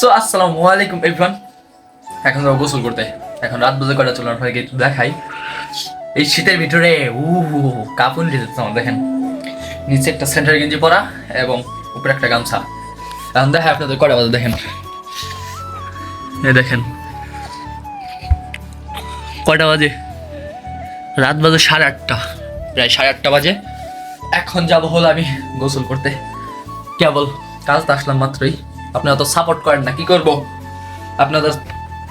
So আসসালামু আলাইকুম everyone এখন যাব গোসল করতে। এখন রাত বাজে কটা চলার আপনাকে দেখাই। এই শীতের ভিতরে উ কাপুন দিতে আমার, দেখেন। নিচে একটা সেন্টার গেঞ্জি পরা এবং উপরে একটা গামছা। এখন দেখাই আপনাদের কটা বাজে, দেখেন। এই দেখেন। কটা বাজে? রাত বাজে সাড়ে আটটা। প্রায় সাড়ে আটটা বাজে। এখন যাব হলো আমি গোসল করতে। কেবল, কাজ তো আসলাম মাত্রই। আপনারা অত সাপোর্ট করেন না, কি করব? আপনাদের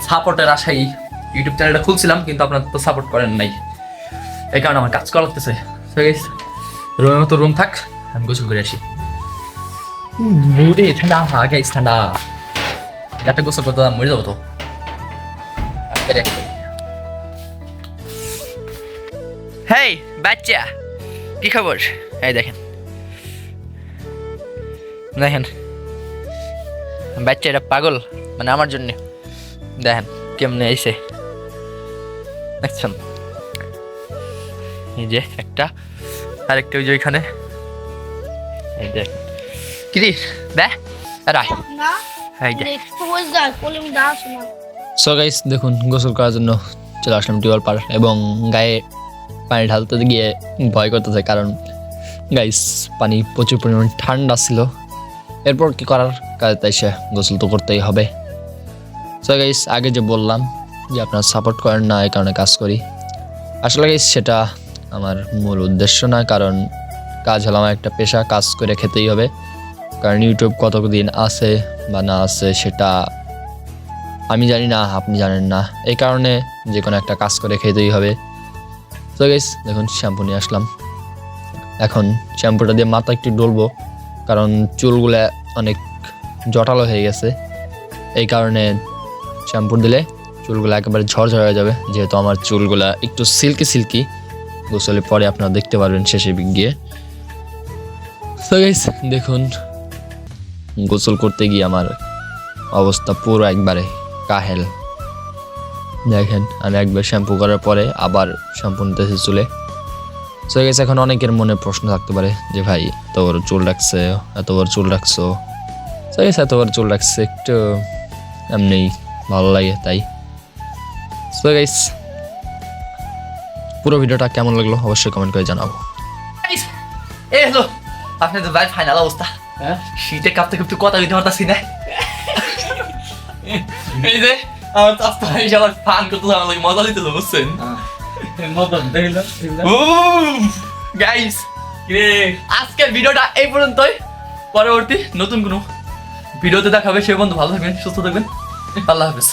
সাপোর্টের আশাই ইউটিউব চ্যানেলটা খুলছিলাম, কিন্তু আপনারা তো সাপোর্ট করেন নাই। এই কারণে আমার কাজ করা লাগতেছে রুমের মতো রুম থাক, আমি গোসল করে আসি। ঠান্ডা হা ঠান্ডা। একটা মরে যাব তো। হেই কি খবর? এই দেখেন। দেখেন। বাচ্চা এটা পাগল? মানে আমার জন্য। দেখেন কেমনে আইছে। দেখছেন? এই যে একটা আরেকটা ওই যে ওইখানে। এই দেখ রায় এই যে। সো গাইস দেখুন গোসল করার জন্য চলে আসলাম টিউবওয়েল পার এবং গায়ে পানি ঢালতে গিয়ে ভয় করতেছে কারণ গাইস পানি প্রচুর পরিমাণ ঠান্ডা ছিল। এরপর কি করার? কাজ তাই সে গোসল তো করতেই হবে। সো গাইস আগে যে বললাম যে আপনারা সাপোর্ট করেন না, এই কারণে কাজ করি। আসলে গাইস সেটা আমার মূল উদ্দেশ্য না, কারণ কাজ হলো আমার একটা পেশা, কাজ করে খেতেই হবে। কারণ ইউটিউব কতদিন আছে বা না আছে সেটা আমি জানি না, আপনি জানেন না। এই কারণে যে কোনো একটা কাজ করে খেতেই হবে। তো গেস দেখুন শ্যাম্পু নিয়ে আসলাম। এখন শ্যাম্পুটা দিয়ে মাথা একটু ডলবো। কারণ চুলগুলো অনেক জটালো হয়ে গেছে। এই কারণে শ্যাম্পু দিলে চুলগুলো একেবারে ঝরঝর হয়ে যাবে। যেহেতু আমার চুলগুলা একটু সিল্কি সিল্কি, গোসলের পরে আপনারা দেখতে পারবেন শেষে গিয়ে গাইস দেখুন, গোসল করতে গিয়ে আমার অবস্থা পুরো একবারে কাহেল। দেখেন, আমি একবার শ্যাম্পু করার পরে আবার শ্যাম্পু নিতেছি চুলে। সো গেছে এখন অনেকের মনে প্রশ্ন থাকতে পারে যে ভাই এত বড় চুল রাখছে এত বড় চুল রাখছো। সো গেছে এত বড় চুল রাখছে একটু এমনি ভালো লাগে তাই। সো গাইস পুরো ভিডিওটা কেমন লাগল অবশ্যই কমেন্ট করে জানাব। এ হলো আপনাদের ভাই ফাইনাল অবস্থা। হ্যাঁ? শীতে কাঁপতে কাঁপতে কথা দিতে পারতাছি না। এই যে আমার এসে আমার ফান করতে আমার মজা দিতে বুঝছেন? গাইস আজকের ভিডিওটা এই পর্যন্তই। পরবর্তী নতুন কোনো ভিডিওতে দেখাবে সে বন্ধু ভালো থাকবেন সুস্থ থাকবেন। আল্লাহ হাফেজ।